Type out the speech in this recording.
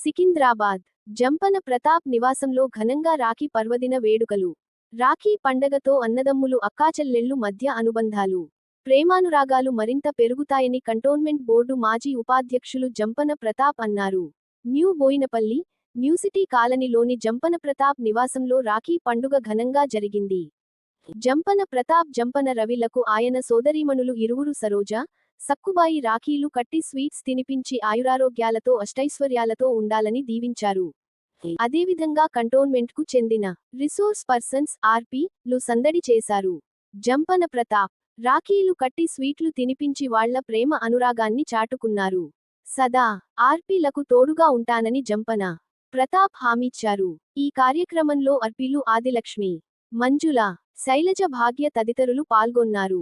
సికింద్రాబాద్ జంపన ప్రతాప్ నివాసంలో ఘనంగా రాఖీ పర్వదిన వేడుకలు. రాఖీ పండగతో అన్నదమ్ములు అక్కాచెల్లెళ్ళు మధ్య అనుబంధాలు. ప్రేమానురాగాలు మరింత పెరుగుతాయని కంటోన్మెంట్ బోర్డు మాజీ ఉపాధ్యక్షులు జంపన ప్రతాప్ అన్నారు. న్యూ బోయినపల్లి న్యూసిటీ కాలనీలోని జంపన ప్రతాప్ నివాసంలో రాఖీ పండుగ ఘనంగా జరిగింది. జంపన ప్రతాప్ జంపన రవిలకు ఆయన సోదరీమణులు ఇరువురు సరోజ సక్కుబాయి రాఖీలు కట్టి స్వీట్స్ తినిపించి ఆయురారోగ్యాలతో అష్టైశ్వర్యాలతో ఉండాలని దీవించారు. అదేవిధంగా కంటోన్మెంట్కు చెందిన రిసోర్స్ పర్సన్స్ ఆర్పి లు సందడి చేశారు. జంపన ప్రతాప్ రాఖీలు కట్టి స్వీట్లు తినిపించి వాళ్ళ ప్రేమ అనురాగాన్ని చాటుకున్నారు. సదా ఆర్పీలకు తోడుగా ఉంటానని జంపన ప్రతాప్ హామీచ్చారు ఈ కార్యక్రమంలో అర్పీలు ఆదిలక్ష్మి మంజుల శైలజ భాగ్య తదితరులు పాల్గొన్నారు.